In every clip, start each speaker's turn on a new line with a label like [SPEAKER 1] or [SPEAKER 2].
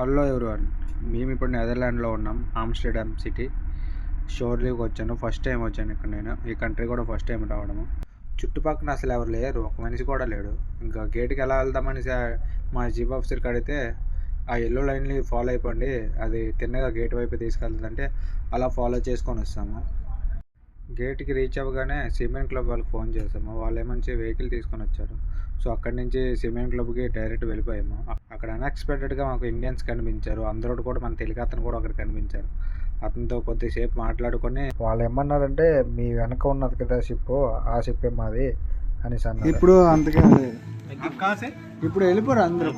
[SPEAKER 1] Hello everyone మేము ఇప్పుడు నెదర్లాండ్లో ఉన్నాం ఆమ్స్టర్డామ్ సిటీ షోర్ లీవ్కి వచ్చాను ఫస్ట్ టైం వచ్చాను ఇక్కడ నేను. ఈ కంట్రీ కూడా ఫస్ట్ టైం రావడము. చుట్టుపక్కల అసలు ఎవరు లేరు ఒక మనిషి కూడా లేడు. ఇంకా గేట్కి ఎలా వెళ్దామని మా జీప్ ఆఫీసర్కి అడిగితే ఆ ఎల్లో లైన్ని ఫాలో అయిపోండి. అది తిన్నగా గేట్ వైపు తీసుకెళ్తుందంటే అలా ఫాలో చేసుకొని వస్తాము. గేట్కి రీచ్ అవ్వగానే సిమెంట్ క్లబ్ వాళ్ళకి ఫోన్ చేసాము వాళ్ళు ఏమంచి వెహికల్ తీసుకొని వచ్చారు. సో అక్కడి నుంచి సిమెంట్ క్లబ్కి డైరెక్ట్ వెళ్ళిపోయాము. అక్కడ అన్ఎక్స్పెక్టెడ్గా మాకు ఇండియన్స్ కనిపించారు. అందరూ కూడా మన తెలుగు అతను కూడా అక్కడ కనిపించారు. అతనితో కొద్దిసేపు మాట్లాడుకొని వాళ్ళు ఏమన్నారంటే మీ వెనక ఉన్నది కదా షిప్ ఆ షిప్పే మాది అని అన్నారు.
[SPEAKER 2] ఇప్పుడు అందుకే
[SPEAKER 1] ఇప్పుడు వెళ్ళిపోరు అందరూ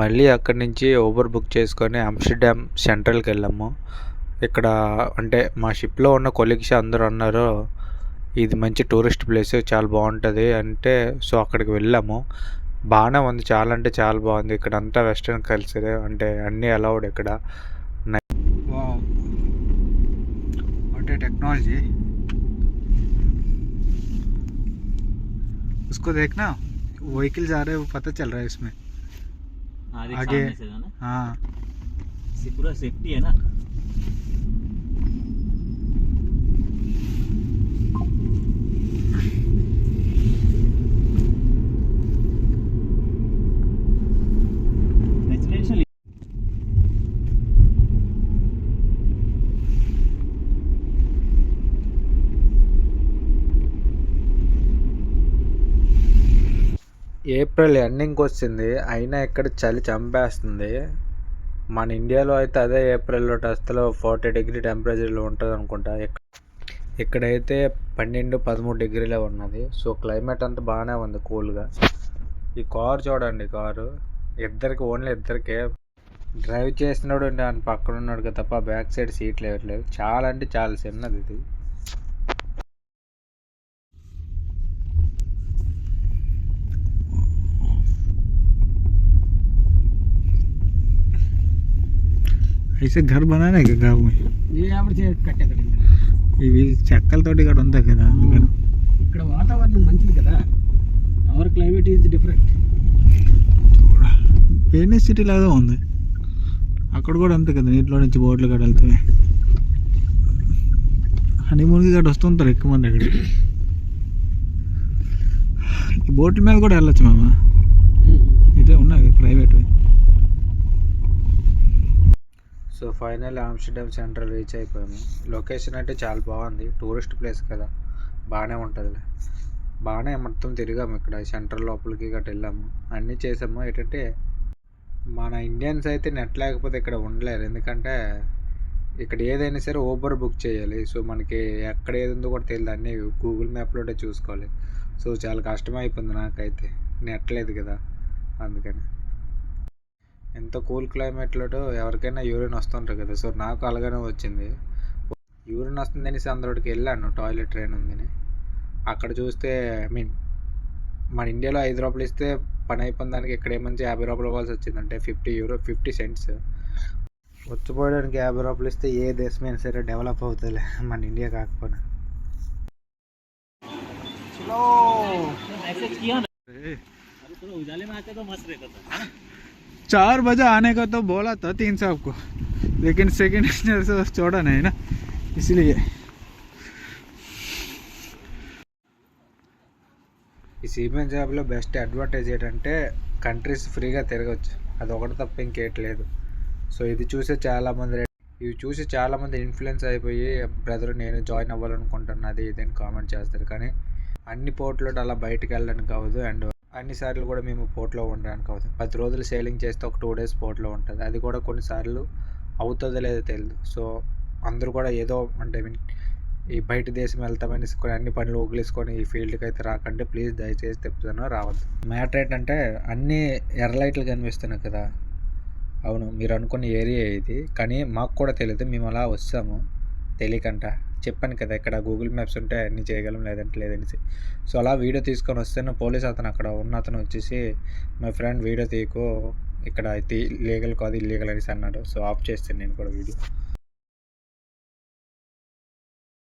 [SPEAKER 1] మళ్ళీ అక్కడి నుంచి ఊబర్ బుక్ చేసుకొని ఆమ్స్టర్డామ్ సెంట్రల్కి వెళ్ళాము ఇక్కడ అంటే మా షిప్లో ఉన్న కొలీగ్స్ అందరూ అన్నారు ఇది మంచి టూరిస్ట్ ప్లేస్ చాలా బాగుంటుంది అంటే సో అక్కడికి వెళ్ళాము బాగానే ఉంది చాలా అంటే చాలా బాగుంది ఇక్కడ అంతా వెస్ట్రన్ కల్చర్ అంటే అన్నీ అలౌడ్ ఇక్కడ అంటే టెక్నాలజీ उसको देखना व्हीकल जा रहे हैं वो पता चल रहा है इसमें
[SPEAKER 3] आगे
[SPEAKER 1] आगे।
[SPEAKER 3] सामने से था ना
[SPEAKER 1] हाँ
[SPEAKER 3] से पूरा सेफ्टी है ना
[SPEAKER 1] ఏప్రిల్ ఎండింగ్కి వచ్చింది అయినా ఇక్కడ చలి చంపేస్తుంది. మన ఇండియాలో అయితే అదే ఏప్రిల్లో అసలు ఫార్టీ డిగ్రీ టెంపరేచర్లో ఉంటుంది అనుకుంటా ఇక్కడ ఇక్కడైతే పన్నెండు పదమూడు డిగ్రీలే ఉన్నది. సో క్లైమేట్ అంతా బాగానే ఉంది కూల్గా. ఈ కార్ చూడండి కారు. ఇద్దరికి ఓన్లీ ఇద్దరికే. డ్రైవ్ చేసినాడు దాని పక్కన ఉన్నాడు తప్ప బ్యాక్ సైడ్ సీట్లు ఇవ్వట్లేదు చాలా అంటే చాలా చిన్నది ఇది.
[SPEAKER 2] ऐसे घर बनाना है क्या गाँव में
[SPEAKER 4] కట్టే
[SPEAKER 2] ఇవి చెక్కలతోటి ఇక్కడ ఉంటాయి కదా అందుకని
[SPEAKER 4] ఇక్కడ వాతావరణం మంచిది కదా our climate is different
[SPEAKER 2] పేర్నెస్ city లాగా ఉంది అక్కడ కూడా అంతే కదా నీటిలో నుంచి బోట్లు గడ వెళ్తాయి హనీమూన్కి గడ వస్తుంటారు ఎక్కువ మంది అక్కడ ఈ బోట్ల మీద కూడా వెళ్ళొచ్చు మామ ఇదే ఉన్నాయి private
[SPEAKER 1] final Amsterdam Central reach అయిపోయాము. లొకేషన్ అంటే చాలా బాగుంది. టూరిస్ట్ ప్లేస్ కదా. బాగానే ఉంటుందిలే. బాగానే మొత్తం తిరిగాము ఇక్కడ. సెంట్రల్ లోపలికి గట్ట వెళ్ళాము. అన్నీ చేసాము. ఏంటంటే మన ఇండియన్స్ అయితే నెట్ లేకపోతే ఇక్కడ ఉండలేరు. ఎందుకంటే ఇక్కడ ఏదైనా సరే ఊబర్ బుక్ చేయాలి. సో మనకి ఎక్కడ ఏది ఉందో కూడా తెలియదు. అన్నీ గూగుల్ మ్యాప్లోనే చూసుకోవాలి. సో చాలా కష్టమైపోయింది నాకైతే. నెట్ లేదు కదా. అందుకని. ఎంత కూల్ క్లైమేట్లో ఎవరికైనా యూరిన్ వస్తుంటారు కదా సో నాకు అలాగనే వచ్చింది యూరిన్ వస్తుంది అనేసి అందులోకి వెళ్ళాను టాయిలెట్ ట్రైన్ ఉందని అక్కడ చూస్తే ఐ మీన్ మన ఇండియాలో ఐదు రూపాయలు ఇస్తే పని అయిపోయిన దానికి ఇక్కడ ఏమంచి యాభై రూపాయలు ఇవ్వాల్సి వచ్చింది అంటే ఫిఫ్టీ యూరో ఫిఫ్టీ సెంట్స్ వచ్చిపోయడానికి యాభై రూపాయలు ఇస్తే ఏ దేశమైనా సరే డెవలప్ అవుతుంది మన ఇండియా కాకపోయినా
[SPEAKER 3] मैसेज किया ना अरे थोड़ा उजाले में आते तो मस्त रहता था है ना?
[SPEAKER 2] चार बजे आने का तो बोला था तीन साहब को लेकिन सेकंड से छोड़ा नहीं ना इसलिए
[SPEAKER 1] ఈ సిమెంట్ జాబ్లో బెస్ట్ అడ్వాంటేజ్ ఏంటంటే కంట్రీస్ ఫ్రీగా తిరగచ్చు అది ఒకటి తప్ప ఇంకేట్లేదు సో ఇది చూసి చాలామంది రె- ఇవి చూసి చాలామంది ఇన్ఫ్లుయెన్స్ అయిపోయి బ్రదర్ నేను జాయిన్ అవ్వాలనుకుంటున్నా అది ఇది అని కామెంట్ చేస్తారు కానీ అన్ని పోర్ట్లో అలా బయటకు వెళ్ళడానికి అవ్వదు అండ్ అన్నిసార్లు కూడా మేము పోర్ట్లో ఉండడానికి అవుతుంది పది రోజులు సేలింగ్ చేస్తే ఒక టూ డేస్ పోర్ట్లో ఉంటుంది. అది కూడా కొన్నిసార్లు అవుతుందో లేదో తెలియదు సో అందరూ కూడా ఏదో అంటే ఐ మీన్ ఈ బయట దేశం వెళ్తామని అన్ని పనులు వదిలేసుకొని ఈ ఫీల్డ్కి అయితే రాకండి. ప్లీజ్ దయచేసి తెప్పుతాను రావద్దు. మ్యాటర్ ఏంటంటే అన్ని ఎర్రలైట్లు కనిపిస్తున్నాయి కదా. అవును మీరు అనుకున్న ఏరియా ఇది. కానీ మాకు కూడా తెలియదు మేము అలా వస్తాము తెలియకంట. చెప్పాను కదా ఇక్కడ గూగుల్ మ్యాప్స్ ఉంటే అన్నీ చేయగలం లేదంటే లేదనేసి. సో అలా వీడియో తీసుకొని వస్తేనే పోలీస్ అతను అక్కడ ఉన్న అతను వచ్చేసి మై ఫ్రెండ్ వీడియో తీయకు ఇక్కడ లీగల్ కాదు ఇల్లీగల్ అనేసి అన్నాడు. సో ఆఫ్ చేస్తాను నేను కూడా వీడియో.